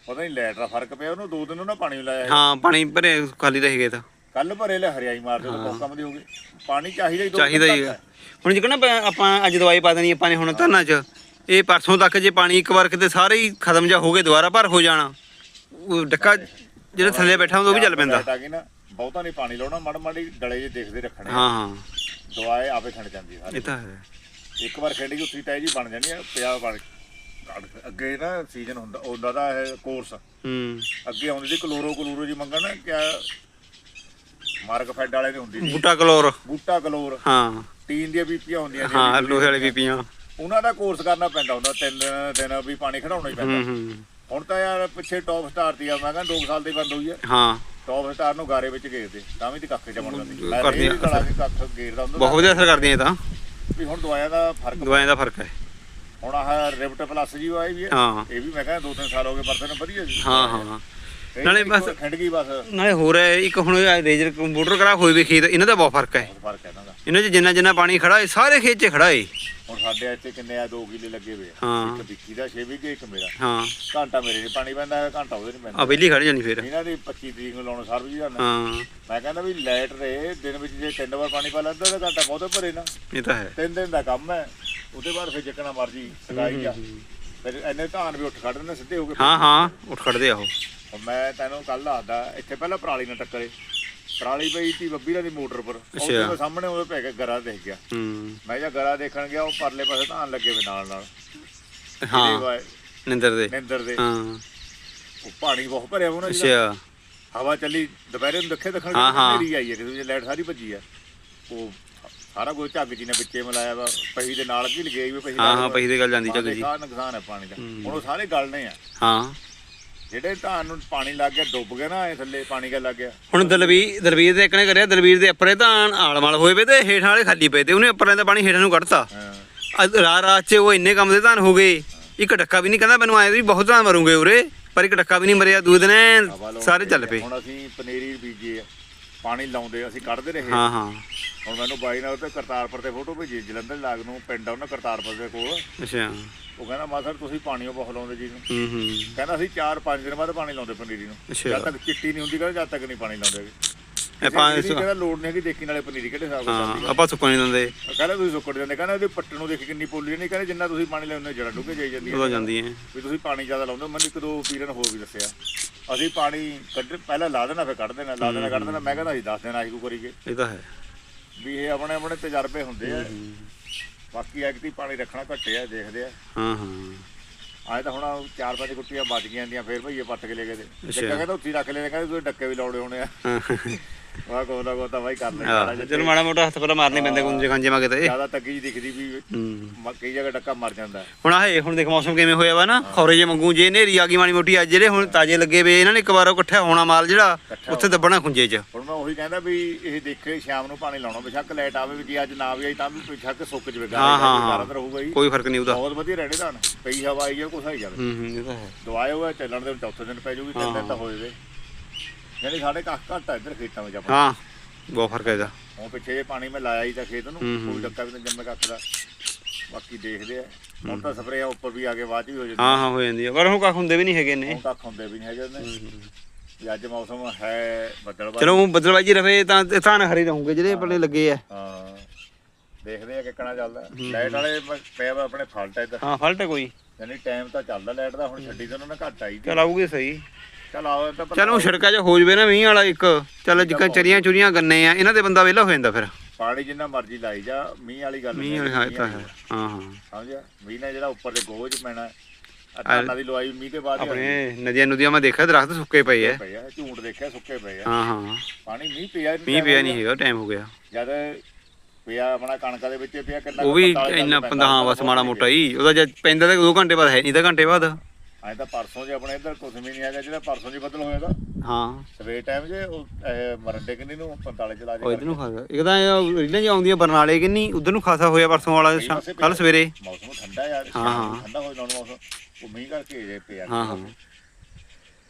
ਪਤਾ ਨਹੀਂ ਲੈਟ ਦਾ ਫ਼ਰਕ ਪਿਆ ਉਹਨੂੰ ਦੋ ਦਿਨ ਉਹਨਾਂ ਪਾਣੀ ਲਾਇਆ। ਹਾਂ ਪਾਣੀ ਭਰੇ ਖਾਲੀ ਰਹਿ ਗਏ ਤਾਂ। ਕੱਲ ਭਰੇ ਲੈ ਹਰਿਆਈ ਉਹ ਬਹੁਤ ਕੰਮ ਦੀ ਹੋ ਗਈ। ਪਾਣੀ ਚਾਹੀਦਾ ਹੀ ਦੋ ਚਾਹੀਦਾ ਹੀ ਹੁਣ ਜਿਕਣਾ ਆਪਾਂ ਅੱਜ ਦਵਾਈ ਪਾ ਦੇਣੀ ਆਪਾਂ ਨੇ ਹੁਣ ਧਰਨਾ 'ਚ। ਇਹ ਪਰਸੋਂ ਤੱਕ ਜੇ ਪਾਣੀ ਇੱਕ ਵਾਰ ਕਿਤੇ ਸਾਰੇ ਹੀ ਖਤਮ ਜਾ ਹੋ ਗਏ ਦੁਬਾਰਾ ਭਰ ਹੋ ਜਾਣਾ। ਉਹ ਡੱਕਾ ਜਿਹੜਾ ਥੱਲੇ ਬੈਠਾ ਹੁੰਦਾ ਉਹ ਵੀ ਚੱਲ ਪੈਂਦਾ। ਲਾਈਟ ਆ ਗਈ ਨਾ ਬਹੁਤਾ ਨਹੀਂ ਪਾਣੀ ਲਾਉਣਾ ਮੜ ਮਾੜੀ ਡਲੇ ਜੇ ਦੇਖਦੇ ਰੱਖਣੇ ਹਾਂ ਹਾਂ। ਦਵਾਏ ਆਪੇ ਖਣ ਜਾਂਦੀ ਸਾਰੀ। ਇਹ ਤਾਂ ਹੈ। ਇੱਕ ਵਾਰ ਖੇਡੀ ਉੱਥੀ ਟੈ ਜੀ ਬਣ ਜਾਣੀ ਆ ਪਿਆ ਬਣ ਅੱਗੇ ਨਾ ਸੀਜ਼ਨ ਹੁੰਦਾ ਹੁੰਦਾ ਦਾ ਇਹ ਕੋਰਸ ਹੂੰ। ਅੱਗੇ ਆਉਂਦੀ ਸੀ ਕਲੋਰੋ ਕਲੋਰੋ ਜੀ ਮੰਗਣ ਕਿਆ ਮਾਰਕ ਫੈਡ ਵਾਲੇ ਦੀ ਹੁੰਦੀ ਸੀ। ਬੂਟਾ ਕਲੋਰ। ਬੂਟਾ ਕਲੋਰ। ਹਾਂ। ਟੀਨ ਦੀਆਂ ਬੀਪੀਆਂ ਹੁੰਦੀਆਂ ਸੀ। ਹਾਂ ਲੋਹੇ ਵਾਲੀ ਬੀਪੀਆਂ। ਉਹਨਾਂ ਦਾ ਕੋਰਸ ਕਰਨਾ ਪੈਂਦਾ ਹੁੰਦਾ ਤਿੰਨ ਦਿਨ ਦਿਨ ਵੀ ਪਾਣੀ ਖੜਾਉਣਾ ਹੀ ਪੈਂਦਾ। ਹੂੰ ਹੂੰ। ਹੁਣ ਤਾਂ ਯਾਰ ਪਿੱਛੇ ਟੌਪ ਸਟਾਰ ਦੀ ਆ ਮੈਂ ਕਹਿੰਦਾ 2 ਸਾਲ ਦੀ ਬੰਦ ਹੋਈ ਆ। ਹਾਂ। ਟੌਪ ਸਟਾਰ ਨੂੰ ਗਾਰੇ ਵਿੱਚ ਘੇਰਦੇ ਤਾਂ ਵੀ ਤੇ ਕੱਖ ਜਮਣ ਜਾਂਦੀ ਕਲਾ ਕੇ ਕੱਖ ਘੇਰਦਾ ਹੁੰਦਾ ਬਹੁਤ ਵਧੀਆ ਅਸਰ ਕਰਦੀਆਂ ਇਹ ਤਾਂ। ਵੀ ਹੁਣ ਦਵਾਈਆਂ ਦਾ ਫ਼ਰਕ ਦਵਾਈਆਂ ਦਾ ਫ਼ਰਕ ਹੈ। ਹੁਣ ਆਹ ਰਿਪਟ ਪਲੱਸ ਜੀ ਆਈ ਵੀ ਹੈ। ਇਹ ਵੀ ਮੈਂ ਕਹਿੰਦਾ ਦੋ ਤਿੰਨ ਸਾਲ ਹੋ ਗਏ ਵਰਤਨ ਨੂੰ ਵਧੀਆ ਜੀ। ਹਾਂ ਹਾਂ ਨਾਲੇ ਬਸ- ਖਿੰਡ ਗਈ ਬਸ। ਨਾਲੇ ਹੋਰ ਇੱਕ ਹੁਣ ਰੇਜਰ ਕੰਪਿਊਟਰ ਕਰਾ ਹੋਏ ਵੀ ਖੇਤ ਇਹਨਾਂ ਦਾ ਬਹੁਤ ਫ਼ਰਕ ਹੈ। ਬਹੁਤ ਫ਼ਰਕ ਹੈ ਇਹਨਾਂ ਦਾ। ਇਹਨਾਂ 'ਚ ਜਿੰਨਾ ਜਿੰਨਾ ਪਾਣੀ ਖੜਾ ਹੈ ਸਾਰੇ ਖੇਤ 'ਚ ਖੜਾ ਹੈ ਹੁਣ ਸਾਡੇ ਇੱਥੇ ਕਿੰਨੇ ਆ 2 ਕਿੱਲੇ ਲੱਗੇ ਹੋਏ ਆ। ਹਾਂ। ਇੱਕ ਵਿੱਕੀ ਦਾ 6 ਵਿਗੇ ਇੱਕ ਮੇਰਾ। ਹਾਂ। ਘੰਟਾ ਮੇਰੇ ਨਹੀਂ ਪਾਣੀ ਪੈਂਦਾ ਹੈਗਾ, ਘੰਟਾ ਉਹਦੇ ਨਹੀਂ ਆ ਪੈਂਦਾ ਖੜ ਜਾਣੀ ਫਿਰ। ਇਹਨਾਂ ਦੀ 25 ਤਰੀਕ ਨੂੰ ਲਾਉਣਾ ਸਰਬ ਜੀ ਜਾਣਾ ਹਾਂ। ਮੈਂ ਕਹਿੰਦਾ ਵੀ ਲਾਈਟ ਰਹੇ ਦਿਨ ਵਿੱਚ ਜੇ ਤਿੰਨ ਵਾਰ ਪਾਣੀ ਪਾ ਲੈਂਦਾ ਤਾਂ ਘੰਟਾ ਬਹੁਤੇ ਭਰੇ ਨਾ। ਇਹ ਤਾਂ ਹੈ। ਤਿੰਨ ਦਿਨ ਦਾ ਕੰਮ ਹੈ ਉਹਦੇ ਬਾਅਦ ਫਿਰ ਜਿੱਕਣਾ ਮਰਜ਼ੀ ਸਗਾਈ ਆ ਫਿਰ ਇੰਨੇ ਧਾਨ ਵੀ ਉੱਠ ਖੜਦੇ ਨੇ ਸਿੱਧੇ ਹੋ ਕੇ ਹਾਂ ਹਾਂ ਉੱਠ ਖੜਦੇ ਆ ਉਹ। ਹੁਣ ਮੈਂ ਤੈਨੂੰ ਕੱਲ ਆਦਾ ਇੱਥੇ ਪਹਿਲਾਂ ਪਰਾਲੀ ਨਾਲ ਟੱਕਰੇ। ਪਰਾਲੀ ਪਈ ਸੀ ਬੱਬੀਰਾ ਦੀ ਮੋਟਰ ਪਰ। ਅੱਛਾ। ਉਹਦੇ ਸਾਹਮਣੇ ਉਹਦੇ ਪੈ ਗਿਆ ਗਰਾ ਦੇਖ ਗਿਆ। ਹੂੰ। ਮੈਂ ਜਾਂ ਗਰਾ ਦੇਖਣ ਗਿਆ ਉਹ ਪਰਲੇ ਪਾਸੇ ਧਾਨ ਲੱਗੇ ਵੇ ਨਾਲ ਨਾਲ। ਹਾਂ। ਵਾ- ਨਿੰਦਰ ਦੇ। ਨਿੰਦਰ ਦੇ। ਹਾਂ। ਉਹ ਪਾਣੀ ਬਹੁਤ ਭਰਿਆ ਉਹਨਾਂ ਜੀ ਅੱਛਾ। ਹਵਾ ਚੱਲੀ ਦੁਪਹਿਰੇ ਨੂੰ ਦੇਖੇ ਦੇਖਣ ਹਾਂ, ਹਾਂ। ਮੇਰੀ ਆਈ ਹੈ ਕਿ ਲਾਈਟ ਸਾਰੀ ਭੱਜੀ ਆ। ਉਹ ਸਾਰਾ ਕੁਝ ਝੱਗ ਜੀ ਨੇ ਵਿੱਚੇ ਮਿਲਾਇਆ ਵਾ। ਪਹੀ ਦੇ ਨਾਲ ਕੀ ਲਗਾਈ ਵੀ ਪਹੀ ਹਾਂ ਹਾਂ ਪਹੀ ਦੇ ਗੱਲ ਜਾਂਦੀ ਚੱਲ ਜੀ। ਕਾ ਨੁਕਸਾਨ ਹੈ ਪਾਣੀ ਦਾ। ਹੁਣ ਉਹ ਸਾਰੇ ਗਲਣੇ ਆ। ਹਾਂ। ਜਿਹੜੇ ਧਾਨ ਨੂੰ ਪਾਣੀ ਲੱਗ ਗਿਆ ਡੁੱਬ ਗਿਆ ਨਾ ਇਹ ਥੱਲੇ ਪਾਣੀ ਗਾ ਲੱਗ ਗਿਆ। ਹੁਣ ਦਲਵੀਰ ਦਲਵੀਰ ਦੇ ਇੱਕਨੇ ਕਰਿਆ ਦਲਵੀਰ ਦੇ ਅੱਪਰੇ ਤਾਂ ਆਲਮਾਲ ਹੋਏ ਪਏ ਤੇ ਹੇਠਾਂ ਵਾਲੇ ਖਾਲੀ ਪਏ ਤੇ ਉਹਨੇ ਅੱਪਰਾਂ ਦਾ ਪਾਣੀ ਹੇਠਾਂ ਨੂੰ ਕੱਢਤਾ। ਰਾਤ ਰਾਤ 'ਚ ਉਹ ਇੰਨੇ ਕੰਮ ਦੇ ਧਾਨ ਹੋ ਗਏ ਇੱਕ ਡੱਕਾ ਵੀ ਨਹੀਂ ਕਹਿੰਦਾ ਮੈਨੂੰ ਆਏ ਵੀ ਬਹੁਤ ਧਾਨ ਮਰੂਗੇ ਉਰੇ ਪਰ ਇੱਕ ਡੱਕਾ ਵੀ ਨਹੀਂ ਮਰਿਆ ਦੂਏ ਦਿਨ ਸਾਰੇ ਚੱਲ ਪਏ। ਹੁਣ ਅਸੀਂ ਪਨੀਰੀ ਬੀਜੇ ਆ ਪਾਣੀ ਲਾਉਂਦੇ ਅਸੀਂ ਕੱਢਦੇ ਰਹੇ। ਹਾਂ ਹਾਂ। ਹੁਣ ਮੈਨੂੰ ਬਾਈ ਨਾਲ ਉੱਤੇ ਕਰਤਾਰਪੁਰ ਤੇ ਫੋਟੋ ਭੇਜੀ ਜਲੰਧਰ ਲਾਗ ਨੂੰ ਪਿੰਡ ਆ ਉਹਨਾਂ ਕਰਤਾਰਪੁਰ ਦੇ ਕੋਲ। ਅੱਛਾ। ਉਹ ਕਹਿੰਦਾ ਮਾਸਰ ਤੁਸੀਂ ਪਾਣੀ ਉਹ ਬਹੁਤ ਲਾਉਂਦੇ ਜੀ ਨੂੰ। ਹੂੰ ਹੂੰ। ਕਹਿੰਦਾ ਅਸੀਂ 4-5 ਦਿਨ ਬਾਅਦ ਪਾਣੀ ਲਾਉਂਦੇ ਪਨੀਰੀ ਨੂੰ। ਜਦ ਤੱਕ ਚਿੱਟੀ ਨਹੀਂ ਹੁੰਦੀ ਕਹਿੰਦਾ ਜਦ ਤੱਕ ਨਹੀਂ ਪਾਣੀ ਲਾਉਂਦੇ ਇਹ ਪੰਜ ਇਹਦੀ ਕਹਿੰਦਾ ਲੋੜ ਨਹੀਂ ਹੈਗੀ ਦੇਖੀ ਨਾਲੇ ਪਨੀਰੀ ਕਿਹੜੇ ਹਿਸਾਬ ਨਾਲ ਹਾਂ ਆਪਾਂ ਸੁੱਕਣ ਨਹੀਂ ਦਿੰਦੇ। ਕਹਿੰਦਾ ਤੁਸੀਂ ਸੁੱਕੜ ਜਾਂਦੇ ਕਹਿੰਦਾ ਉਹਦੇ ਪੱਟ ਨੂੰ ਦੇਖੀ ਕਿੰਨੀ ਪੋਲੀ ਨਹੀਂ ਕਹਿੰਦਾ ਜਿੰਨਾ ਤੁਸੀਂ ਪਾਣੀ ਲਾਉਂਦੇ ਜੜਾਂ ਡੁੱਕੇ ਜਾਈ ਜਾਂਦੀ ਉਦੋਂ ਜਾਂਦੀ ਹੈ ਵੀ ਤੁਸੀਂ ਪਾਣੀ ਜ਼ਿਆਦਾ ਲਾਉਂਦੇ। ਮੈਨੂੰ ਇੱਕ ਦੋ ਪੀਰਨ ਹੋਰ ਵੀ ਦੱਸਿਆ। ਅਸੀਂ ਪਾਣੀ ਕੱਢ ਪਹਿਲਾਂ ਲਾ ਦੇਣਾ ਫਿਰ ਕੱਢ ਦੇਣਾ ਲਾ ਦੇਣਾ ਕੱਢ ਦੇਣਾ। ਮੈਂ ਕਹਿੰਦਾ ਅਸੀਂ ਦੱਸ ਦੇਣਾ ਆਹੀ ਕੋ ਕਰੀਏ ਇਹ ਤਾਂ ਹੈ। ਵੀ ਇਹ ਆਪਣੇ ਆਪਣੇ ਤਜਰਬੇ ਹੁੰਦੇ ਆ। ਬਾਕੀ ਐਕਟੀ ਪਾਣੀ ਰੱਖਣਾ ਘੱਟੇ ਆ ਦੇਖਦੇ ਆ। ਹਾਂ ਹਾਂ। ਆਏ ਤਾਂ ਹੁਣ ਚਾਰ ਪੰਜ ਗੁੱਟੀਆਂ ਬਚ ਗਈਆਂ ਦੀਆਂ ਫੇਰ ਭਈਏ ਪੱਟ ਕੇ ਲੈ ਗਏ ਤੇ। ਜੱਗਾ ਕਹਿੰਦਾ ਉੱਥੇ ਰੱਖ ਲੈਣੇ ਕਹਿੰਦੇ ਤੁਸੀਂ ਡੱਕੇ ਵੀ ਲਾਉਣੇ ਹੋਣੇ ਆ। ਹਾਂ ਵਾਹ ਕੋਦਾ ਕੋਦਾ ਤਾਂ ਬਾਈ ਕਰ ਲੈ ਹਾਂ ਚਲ ਮਾੜਾ ਮੋਟਾ ਹੱਥ ਪਰਾ ਮਾਰਨੇ ਪੈਂਦੇ ਗੁੰਜੇ ਖਾਂਜੇ ਮਾ ਕਿਤੇ ਜ਼ਿਆਦਾ ਤੱਕੀ ਜੀ ਦਿਖਦੀ ਵੀ ਕਈ ਜਗ੍ਹਾ ਡੱਕਾ ਮਰ ਜਾਂਦਾ। ਹੁਣ ਆਹ ਹੁਣ ਦੇਖ ਮੌਸਮ ਕਿਵੇਂ ਹੋਇਆ ਵਾ ਨਾ ਖੌਰੇ ਜੇ ਮੰਗੂ ਜੇ ਨੇਰੀ ਆ ਗਈ ਮਾੜੀ ਮੋਟੀ ਅੱਜ ਜਿਹੜੇ ਹੁਣ ਤਾਜ਼ੇ ਲੱਗੇ ਵੇ ਇਹਨਾਂ ਨੇ ਇੱਕ ਵਾਰ ਇਕੱਠਾ ਹੋਣਾ ਮਾਲ ਜਿਹੜਾ ਉੱਥੇ ਦੱਬਣਾ ਖੁੰਜੇ 'ਚ। ਹੁਣ ਮੈਂ ਉਹੀ ਕਹਿੰਦਾ ਵੀ ਇਹ ਦੇਖੇ ਸ਼ਾਮ ਨੂੰ ਪਾਣੀ ਲਾਉਣਾ ਬੇਸ਼ੱਕ ਲਾਈਟ ਆਵੇ ਵੀ ਜੇ ਅੱਜ ਨਾ ਵੀ ਆਈ ਤਾਂ ਵੀ ਬੇਸ਼ੱਕ ਸੁੱਕ ਜਵੇ ਹਾਂ, ਹਾਂ, ਹਾਂ। ਗਾਰਾ ਰਹੂਗਾ ਹੀ। ਕੋਈ ਫ਼ਰਕ ਨਹੀਂ ਉਹਦਾ। ਬਹੁਤ ਵਧੀਆ ਰਹਿਣੇ ਤਾਂ ਪਈ ਹਵਾ ਆਈ ਜਾ ਕੁਛ ਆਈ ਜਾਵੇ। ਹੂੰ ਹੂੰ ਇਹ ਤਾਂ ਹੈ। ਦਵਾਏ ਹੋਇਆ ਚੱਲਣ ਦੇ ਚੌਥੇ ਦਿਨ ਪੈ ਜੂਗੀ ਤਿੰਨ ਦਿਨ ਤਾਂ ਹੋਏ ਯਾਨੀ ਸਾਡੇ ਕੱਖ ਘੱਟ ਆ ਇੱਧਰ ਖੇਤਾਂ ਵਿੱਚ ਆਪਾਂ। ਹਾਂ ਬਹੁਤ ਫ਼ਰਕ ਹੈ ਇਹਦਾ। ਹੁਣ ਪਿੱਛੇ ਜੇ ਪਾਣੀ ਮੈਂ ਲਾਇਆ ਹੀ ਤਾਂ ਖੇਤ ਨੂੰ ਹੂੰ, ਹੂੰ। ਕੋਈ ਡੱਕਾ ਵੀ ਨਹੀਂ ਜੰਮੇ ਕੱਖ ਦਾ। ਬਾਕੀ ਦੇਖਦੇ ਆ। ਹੁਣ ਤਾਂ ਸਪਰੇਆਂ ਉੱਪਰ ਵੀ ਆ ਕੇ ਬਾਅਦ ਵੀ ਹੋ ਜਾਂਦੀ ਹਾਂ ਹਾਂ ਹੋ ਜਾਂਦੀ ਆ। ਪਰ ਹੁਣ ਕੱਖ ਹੁੰਦੇ ਵੀ ਨਹੀਂ ਹੈਗੇ ਨੇ। ਹੁਣ ਕੱਖ ਹੁੰਦੇ ਵੀ ਨਹੀਂ ਹੈਗੇ ਵੀ ਅੱਜ ਮੌਸਮ ਹੈ ਬੱਦਲਵਾਈ ਚਲੋ ਬੱਦਲਬਾਜੀ ਰਵੇ ਤਾਂ ਤਾਂ ਹਰੀ ਰਹੂਗੇ ਜਿਹੜੇ ਪੱਲੇ ਲੱਗੇ ਆ। ਹਾਂ। ਦੇਖਦੇ ਆ ਕਿੱਕਣਾ ਚੱਲਦਾ। ਲਾਈਟ ਵਾਲੇ ਪ- ਪਿਆ ਵਾ ਆਪਣੇ ਫਾਲਟ ਇੱਧਰ। ਹਾਂ ਫਲਟ ਹੈ ਕੋਈ। ਯਾਨੀ ਟਾਈਮ ਤਾਂ ਚੱਲਦਾ ਲਾਈਟ ਦਾ ਹੁਣ ਛੱਡੀ ਤਾਂ ਉਹਨਾਂ ਨੇ ਘੱਟ ਆਈ ਦੀ। ਚਲ ਆਊਗੀ ਸਹੀ। ਚੱਲ ਆਓ ਤਾਂ ਚਲ ਉਹ ਛੜਕਾ ਜਿਹਾ ਹੋ ਜਵੇ ਨਾ ਮੀਂਹ ਵਾਲਾ ਇੱਕ। ਚੱਲ ਜਿੱਕਾਂ ਚਰੀਆਂ ਚੁਰੀਆਂ ਗੰਨੇ ਆ ਇਹਨਾਂ ਦੇ ਬੰਦਾ ਵਿਹਲਾ ਹੋ ਜਾਂਦਾ ਫਿਰ। ਪਾਣੀ ਜਿੰਨਾ ਮਰਜ਼ੀ ਲਾਈ ਜਾ ਮੀਂਹ ਵਾਲੀ ਗੱਲ ਮੀਂਹ ਵਾਲਾ ਹਾਂ ਇਹ ਤਾਂ ਹੈ। ਹਾਂ ਹਾਂ। ਸਮਝਿਆ? ਮੀਂਹ ਨੇ ਜਿਹੜਾ ਉੱਪਰ ਦੇ ਗੋਝ ਪੈਣਾ ਅਟਾਨਾ ਦੀ ਲਵਾਈ ਮੀਂਹ ਦੇ ਬਾਅਦ ਆਪਣੇ ਨਦੀਆਂ ਨਦੀਆਂ ਮੈਂ ਦੇਖਿਆ ਦਰਖਤ ਸੁੱਕੇ ਪਏ ਐ ਆ ਝੂੰਟ ਦੇਖਿਆ ਸੁੱਕੇ ਪਏ ਆ। ਹਾਂ ਹਾਂ। ਪਾਣੀ ਮੀਂਹ ਪਿਆ ਮੀਂਹ ਪਿਆ ਨਹੀਂ ਹੈਗਾ ਟਾਈਮ ਹੋ ਗਿਆ। ਗਿਆ। ਜਦ ਪਿਆ ਆਪਣਾ ਕਣਕਾਂ ਦੇ ਵਿੱਚ ਪਿਆ ਕਿੰਨਾ ਉਹ ਵੀ ਇੰਨਾ ਪੰਦਾ ਹਾਂ ਬਸ ਮਾੜਾ ਮੋਟਾ ਹੀ। ਉਹਦਾ ਜਦ ਪੈਂਦਾ ਤਾਂ 2 ਘੰਟੇ ਬਾਅਦ ਹੈ ਨਹੀਂ ਤਾਂ ਘੰਟੇ ਬਾਅਦ। ਐਂ ਤਾਂ ਪਰਸੋਂ ਜੇ ਆਪਣੇ ਇੱਧਰ ਕੁਝ ਵੀ ਨਹੀਂ ਹੈਗਾ ਜਿਹੜਾ ਪਰਸੋਂ ਜੀ ਬੱਦਲ ਹੋਇਆ ਤਾਂ। ਹਾਂ। ਸਵੇਰ ਟਾਈਮ ਜੇ ਉਹ ਇਹ ਮਰੰਡੇ ਕਿੰਨੀ ਨੂੰ? 45 ਚਲਾ ਉਹ ਜੇ ਇਧਰ ਨੂੰ ਖਾਸਾ ਇੱਕ ਤਾਂ ਇਹ ਰੀਲਾਂ ਜੀ ਆਉਂਦੀਆਂ ਬਰਨਾਲੇ ਕਿੰਨੀ ਉਧਰ ਨੂੰ ਖਾਸਾ ਹੋਇਆ ਪਰਸੋਂ ਵਾਲਾ ਕੱਲ ਸਵੇਰੇ। ਮੌਸਮ ਠੰਡਾ ਯਾਰ ਹਾਂ, ਹਾਂ। ਠੰਡਾ ਹੋ ਜਾਣਾ ਮੌਸਮ ਉਹ ਮੀਂਹ ਕਰਕੇ ਜੇ ਪਿਆ। ਹਾਂ ਹਾਂ।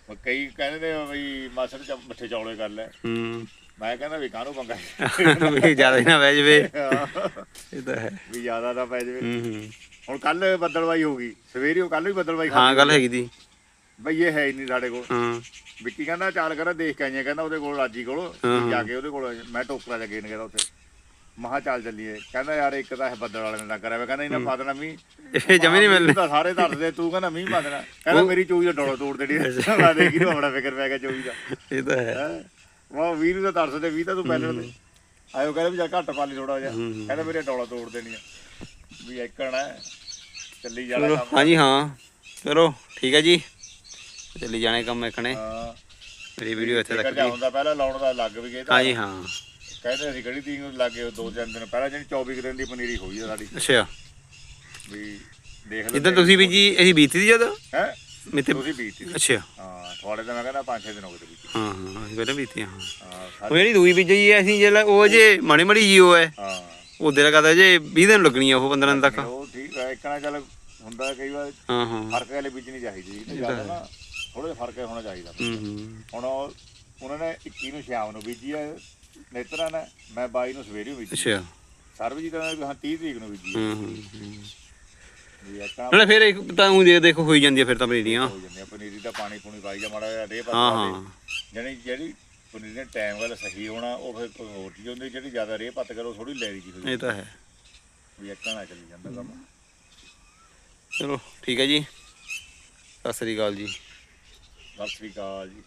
ਉਹ ਕਈ ਕਹਿੰਦੇ ਨੇ ਵੀ ਮਾਸੜ ਚ ਮਿੱਠੇ ਚੌਲੇ ਕਰ ਲੈ। ਹੂੰ। ਮੈਂ ਕਹਿੰਦਾ ਵੀ ਕਾਹਨੂੰ ਪੰਗਾ? <laughs> ਵੀ ਜ਼ਿਆਦਾ ਹੀ ਨਾ ਵੈ ਜਵੇ। ਹਾਂ, ਇਹ ਤਾਂ ਹੈ। ਵੀ ਜ਼ਿਆਦਾ ਨਾ ਪੈ ਜਾਵੇ। ਹੂੰ ਹੂੰ। ਹੁਣ ਕੱਲ ਬੱਦਲਵਾਈ ਹੋ ਗਈ ਸਵੇਰੇ ਉਹ ਕੱਲ ਵੀ ਬੱਦਲਵਾਈ ਹਾਂ ਗੱਲ ਹੈਗੀ ਦੀ। ਬਈ ਇਹ ਹੈ ਹੀ ਨਹੀਂ ਸਾਡੇ ਕੋਲ। ਹਾਂ। ਵਿੱਕੀ ਕਹਿੰਦਾ ਚੱਲ ਕਰਾਂ ਦੇਖ ਕੇ ਆਈਆਂ। ਕਹਿੰਦਾ ਉਹਦੇ ਕੋਲ ਰਾਜੀ ਕੋਲ। ਜਾ ਕੇ ਉਹਦੇ ਕੋਲ ਮੈਂ ਟੋਕਰਾ ਜਾ ਗੇਨ ਕਹਿੰਦਾ ਉੱਥੇ। ਮਹਾ ਚੱਲ ਚੱਲੀਏ। ਕਹਿੰਦਾ ਯਾਰ ਇੱਕ ਤਾਂ ਇਹ ਬੱਦਲ ਵਾਲੇ ਨੇ ਨਾ ਕਰਿਆ ਵਾ। ਕਹਿੰਦਾ ਇਹਨਾਂ ਪਾ ਦੇਣਾ ਮੀਂਹ। ਇਹ ਜਮੇ ਨਹੀਂ ਮਿਲਨੇ ਤਾਂ ਸਾਰੇ ਧਰਦੇ ਤੂੰ ਕਹਿੰਦਾ ਮੀਂਹ ਪਾ ਦੇਣਾ। ਕਹਿੰਦਾ ਮੇਰੀ ਚੋਈ ਦਾ ਡੋਲਾ ਤੋੜ ਦੇਣੀ। ਮੈਂ ਦੇਖੀ ਨੂੰ ਆਪਣਾ ਫਿਕਰ ਪੈ ਗਿਆ ਚੋਈ ਦਾ। ਇਹ ਤਾਂ ਹੈ। ਵਾਹ 20 ਨੂੰ ਤਾਂ ਤਰਸਦੇ 20 ਤਾਂ ਤੂੰ ਪਹਿਲਾਂ ਦੇ। ਆਇਓ ਕਹਿੰਦਾ ਵੀ ਚੱਲ ਘੱਟ ਪਾ ਲਈ ਥੋੜਾ ਜਿਹਾ। ਕਹਿੰਦਾ ਮੇਰੇ ਡੋਲਾ ਤੋੜ ਦੇਣੀ ਆ ਵੀ ਇੱਕਣ ਹੈ ਚੱਲੀ ਜਾਣਾ ਚਲੋ ਕੰਮ। ਹਾਂਜੀ ਹਾਂ ਚਲੋ ਠੀਕ ਹੈ ਜੀ। ਚੱਲੀ ਜਾਣੇ ਕੰਮ ਇਕਣੇ ਹਾਂ। ਮੇਰੀ ਵੀਡੀਓ ਇੱਥੇ ਤੱਕ ਦੀ ਹੁੰਦਾ ਪਹਿਲਾਂ ਲਾਉਣ ਦਾ ਲੱਗ ਵੀ ਗਏ ਤਾਂ। ਹਾਂਜੀ ਹਾਂ। ਕਹਿੰਦੇ ਅਸੀਂ ਕਿਹੜੀ ਤੀ ਨੂੰ ਲੱਗੇ ਦੋ ਤਿੰਨ ਦਿਨ ਪਹਿਲਾਂ ਜਿਹੜੀ 24 ਕੁ ਦਿਨ ਦੀ ਪਨੀਰੀ ਹੋਈ ਆ ਸਾਡੀ। ਅੱਛਾ। ਵੀ ਦੇਖ ਜਿੱਦਾਂ ਤੁਸੀਂ ਵੀ ਜੀ ਅਸੀਂ ਬੀਤੀ ਦੀ ਜਦ? ਹੈ? ਮਿੱਤੇ ਤੁਸੀਂ ਬੀਤੀ ਅੱਛਾ। ਹਾਂ ਤੁਹਾਡੇ ਤਾਂ ਮੈਂ ਕਹਿੰਦਾ 5-6 ਦਿਨ ਹੋ ਗਏ ਤੇ ਬੀਤੀ। ਹਾਂ ਹਾਂ ਅਸੀਂ ਪਹਿਲਾਂ ਬੀਤੀ ਹਾਂ। ਹਾਂ ਉਹ ਸਾਡੇ- ਜਿਹੜੀ ਦੂਈ ਬੀਜੀ ਹੈ ਅਸੀਂ ਜਿਹੜਾ ਉਹ ਜੇ ਮਾੜੀ ਮਾੜੀ ਜੀ ਉਹ ਹੈ ਹਾਂ। ਉਹਦੇ ਦਾ ਕਹਦਾ ਜੇ 20 ਦਿਨ ਲੱਗਣੀ ਆ ਉਹ 15 ਦਿਨ ਤੱਕ। ਉਹ ਠੀਕ ਹੈ ਇੱਕ ਨਾ ਚੱਲ ਹੁੰਦਾ ਕਈ ਵਾਰ ਹਾਂ ਹਾਂ। ਫ਼ਰਕ ਵਾਲੇ ਬੀਜਣੀ ਚਾਹੀਦੀ। ਜ਼ਿਆਦਾ ਨਾ ਥੋੜਾ ਜਿਹਾ ਫ਼ਰਕ ਹੋਣਾ ਚਾਹੀਦਾ। ਹੂੰ ਹੂੰ। ਹੁਣ ਉਹ- ਉਹਨਾਂ ਨੇ 21 ਨੂੰ ਸ਼ਾਮ ਨੂੰ ਬੀਜੀ ਹੈ ਨੇਤਰਾ ਨੇ ਮੈਂ 22 ਨੂੰ ਸਵੇਰੇ ਬੀਜੀ। ਅੱਛਾ। ਸਰਬਜੀਤ ਨੇ ਹਾਂ 30 ਤਰੀਕ ਨੂੰ ਬੀਜੀ ਹੂੰ ਹੂੰ ਹੂੰ। ਵੀ ਇੱਕਾਂ ਨਾਲੇ ਫਿਰ ਇੱਕ ਤਾਂ ਉਹ ਦੇ ਦੇਖੋ ਹੋਈ ਜਾਂਦੀ ਹੈ ਫਿਰ ਤਾਂ ਪਨੀਰੀਆਂ। ਹੋ ਜਾਂਦੇ ਆ ਪਨੀਰੀ ਦਾ ਪਾਣੀ ਪੂਣੀ ਪਾਈ ਜਾ ਮਾੜਾ ਜਿਹਾ ਰੇ ਹਾਂ ਪਾ ਹਾਂ। ਜਿਹੜੀ ਜਿਹੜੀ ਪਨੀਰੀ ਦੇ ਟਾਈਮ ਵਾਲਾ ਸਹੀ ਹੋਣਾ ਉਹ ਫਿਰ ਕੋਈ ਹੋਰ ਚੀਜ਼ ਹੁੰਦੀ ਜਿਹੜੀ ਜ਼ਿਆਦਾ ਰੇ ਪੱਤ ਕਰੋ ਥੋੜੀ ਲੈਰੀ ਜੀ ਹੋਈ ਇਹ ਤਾਂ ਹੈ। ਵੀ ਇੱਕਾਂ ਨਾ ਚੱਲੀ ਜਾਂਦਾ ਕੰਮ। ਚਲੋ ਠੀਕ ਹੈ ਜੀ। ਸਤਿ ਸ੍ਰੀ ਅਕਾਲ ਜੀ। ਸਤਿ ਸ੍ਰੀ ਅਕਾਲ ਜੀ।